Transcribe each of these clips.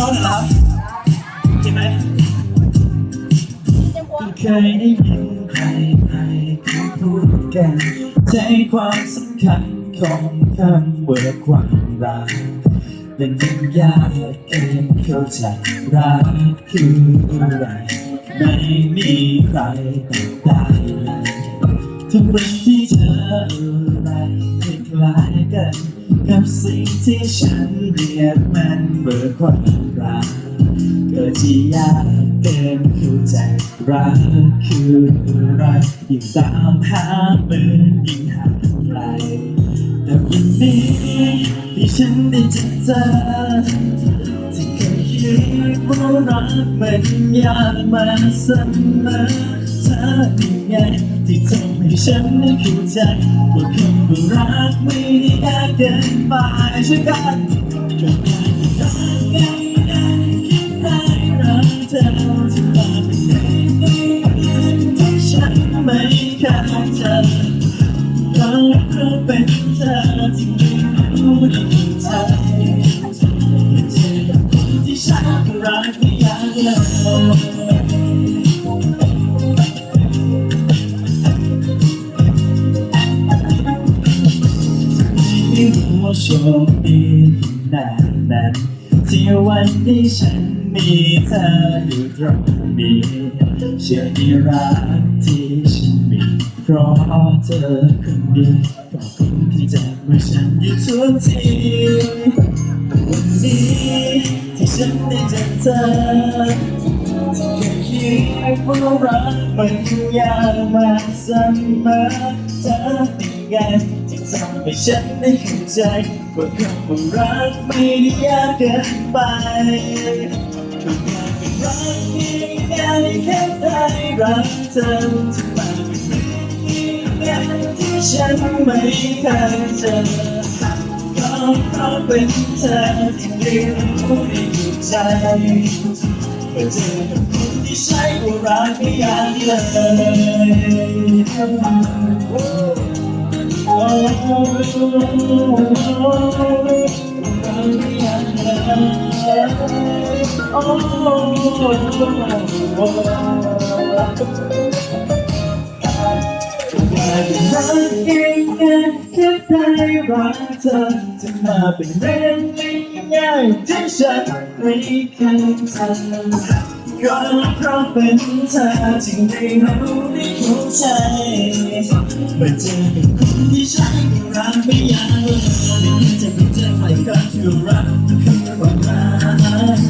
ร้องหน่อยนะครับเห็นไหมเคยได้ยินใครใครเขาพูดกันใจความสำคัญของคำว่าความรักเป็นยังยากเกินเข้าใจรักคืออะไรไม่มีใครตอบได้เลยทุกวันที่เจออะไรคล้ายกัน กับสิ่งที่ฉันเรียกมันเบอร์ความรักเกิดที่ยากเกินเข้าใจรักคืออะไรยิ่งตามหาเหมือนยิ่งหางไกลแต่วันนี้ที่ฉันได้เจอเธอที่เคยคิดว่ารักมันยากมาเสมอเธอเป็นไง ที่ทำให้ฉันได้เข้าใจว่าคำว่ารักไม่ได้ยากเกินไปใช่กันก็แค่รักไงได้ได้รักเธอที่มาเป็นในที่ฉันไม่เคยเจอเราเพราะเป็นเธอที่ไม่รู้ในใจเจอกับคนที่ฉันรักไม่ยากเลย โชคดีขนาดนั้นที่วันที่ฉันมีเธออยู่ตรงนี้เชื่อในรักที่ฉันมีเพราะเธอคนดียวขอบคุณที่จะมาฉันอยู่ทุกทีวันนี้ที่ฉันได้เจอเธอที่เคยคิดว่ารักมันยากมาเสมอเธอเป็น ไงที่ทำให้ฉันได้เข้าใจว่าคำว่ารักไม่ได้ยากเกินไปทุกอย่าเป็นรักง่ายแค่ได้รักเธอที่มาเป็นเรื่องง่ายๆที่ฉันไม่เคยเจอก็เพราะเป็นเธอที่เรียนรู้ในหัวใจเมื่อเจอกับคนที่ใช่ว่ารักไม่อยากเลยโอ้รักไม่ยากเลย รักเองแค่แค่ได้รักเธอจะมาเป็นเรื่องง่ายๆที่ฉันไม่เคยทำ ก็เพราะเป็นเธอจึงได้รู้ได้เข้าใจเมื่อเจอกับคนที่ใช่ก็รักไม่อยากเลยจะเป็นเจอใครก็ที่รักก็คือความรัก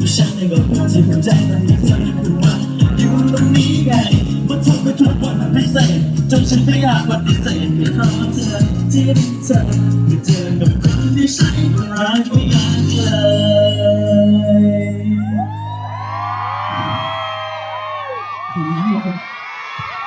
ที่ฉันได้บอกว่าที่หัวใจตอนนี้เธอคือว่าอยู่ตรงนี้ไงว่าเธอไม่ทุกวันพิเศษจนฉันไม่อยากปฏิเสธเพราะเธอที่เป็นเธอ